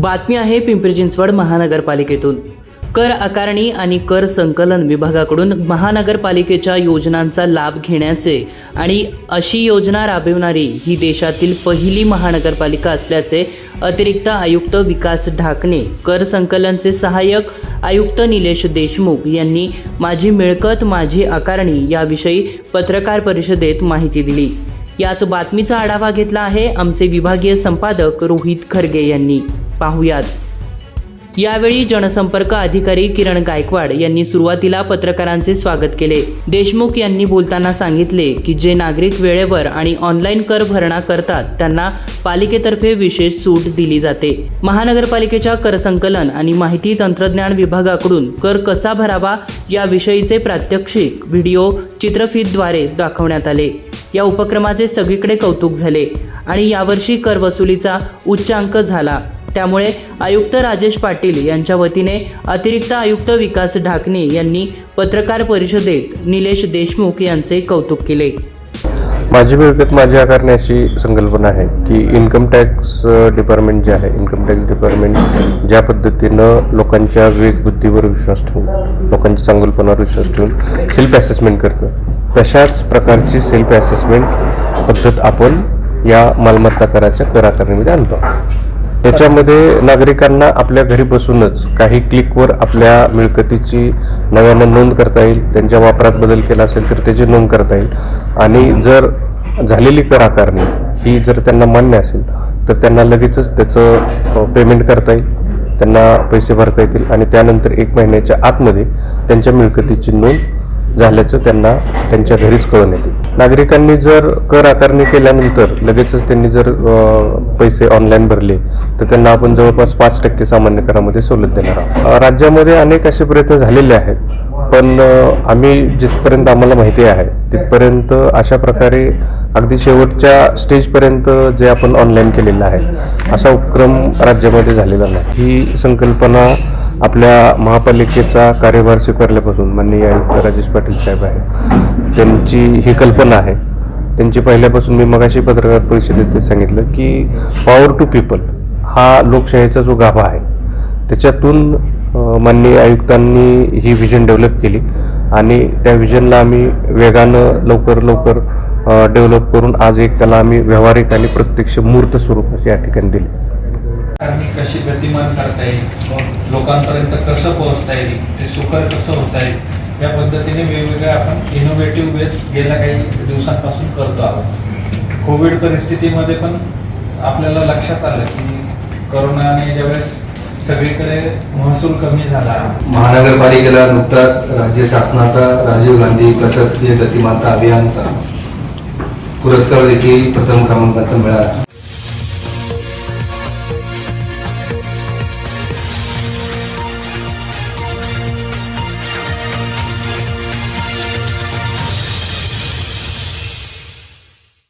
बातमी आहे पिंपरी चिंचवड महानगरपालिकेतून. कर आकारणी आणि कर संकलन विभागाकडून महानगरपालिकेच्या योजनांचा लाभ घेण्याचे आणि अशी योजना राबविणारी ही देशातील पहिली महानगरपालिका असल्याचे अतिरिक्त आयुक्त विकास ढाकणे कर संकलनचे सहाय्यक आयुक्त निलेश देशमुख यांनी माझी मिळकत माझी आकारणी याविषयी पत्रकार परिषदेत माहिती दिली. याच बातमीचा आढावा घेतला आहे आमचे विभागीय संपादक रोहित खरगे यांनी. पाहूयात. यावेळी जनसंपर्क अधिकारी किरण गायकवाड यांनी सुरुवातीला पत्रकारांचे स्वागत केले. देशमुख यांनी बोलताना सांगितले की जे नागरिक वेळेवर आणि ऑनलाईन कर भरणा करतात त्यांना पालिकेतर्फे विशेष सूट दिली जाते. महानगरपालिकेच्या कर संकलन आणि माहिती तंत्रज्ञान विभागाकडून कर कसा भरावा याविषयीचे प्रात्यक्षिक व्हिडिओ चित्रफीतद्वारे दाखवण्यात आले. या उपक्रमाचे सगळीकडे कौतुक झाले आणि यावर्षी कर वसुलीचा उच्चांक झाला. त्यामुळे आयुक्त राजेश पाटील यांच्या वतीने अतिरिक्त आयुक्त विकास ढाकणे यांनी पत्रकार परिषदेत निलेश देशमुख यांचे कौतुक केले. माझी मिळकत माझी आकारण्याची संकल्पना आहे की इन्कम टॅक्स डिपार्टमेंट जे आहे इन्कम टॅक्स डिपार्टमेंट ज्या पद्धतीनं लोकांच्या विवेकबुद्धीवर विश्वास ठेवून लोकांच्या चांगलपणावर विश्वास ठेवून सेल्फ असेसमेंट करतं तशाच प्रकारची सेल्फ असेसमेंट पद्धत आपण या मालमत्ता कराच्या कराकारणीमध्ये आणतो. त्याच्यामध्ये नागरिकांना आपल्या घरी बसूनच काही क्लिकवर आपल्या मिळकतीची नव्यानं नोंद करता येईल त्यांच्या वापरात बदल केला असेल तर त्याची नोंद करता येईल. आणि जर झालेली कर आकारणी ही जर त्यांना मान्य असेल तर त्यांना लगेचच त्याचं पेमेंट करता येईल त्यांना पैसे भरता येतील आणि त्यानंतर एक महिन्याच्या आतमध्ये त्यांच्या मिळकतीची नोंद झाल्याचं त्यांना त्यांच्या घरीच कळून येते नागरिकांनी जर कर आकारणी केल्यानंतर लगेचच त्यांनी जर पैसे ऑनलाईन भरले तर त्यांना आपण जवळपास पाच टक्के सामान्य करामध्ये सवलत देणार आहोत. राज्यामध्ये अनेक असे प्रयत्न झालेले आहेत पण आम्ही जिथपर्यंत आम्हाला माहिती आहे तिथपर्यंत अशा प्रकारे अगदी शेवटच्या स्टेजपर्यंत जे आपण ऑनलाईन केलेलं आहे असा उपक्रम राज्यामध्ये झालेला नाही. ही संकल्पना आपल्या महापालिकेचा कार्यभार स्वीकारल्यापासून माननीय आयुक्त राजेश पाटील साहेब आहे त्यांची ही कल्पना आहे. त्यांची पहिल्यापासून मी मगाशी पत्रकार परिषदेत ते सांगितलं की पॉवर टू पीपल हा लोकशाहीचा जो गाभा आहे त्याच्यातून माननीय आयुक्तांनी ही व्हिजन डेव्हलप केली आणि त्या व्हिजनला आम्ही वेगानं लवकर लवकर डेव्हलप करून आज एक त्याला आम्ही व्यावहारिक आणि प्रत्यक्ष मूर्त स्वरूप या ठिकाणी दिली. कशी गतिमान करता येईल? लोकांपर्यंत कसं पोहोचता येईल? ते सुकर कसं होता येईल? या पद्धतीने वेगवेगळ्या आपण इनोव्हेटिव्ह वेज गेल्या काही दिवसांपासून करतो आहोत. कोविड परिस्थितीमध्ये पण आपल्याला लक्षात आलं की करोनाने ज्यावेळेस सगळीकडे महसूल कमी झाला. महानगरपालिकेला नुकताच राज्य शासनाचा राजीव गांधी प्रशासकीय गतिमानता अभियानचा पुरस्कार देखील प्रथम क्रमांकाचा मिळाला.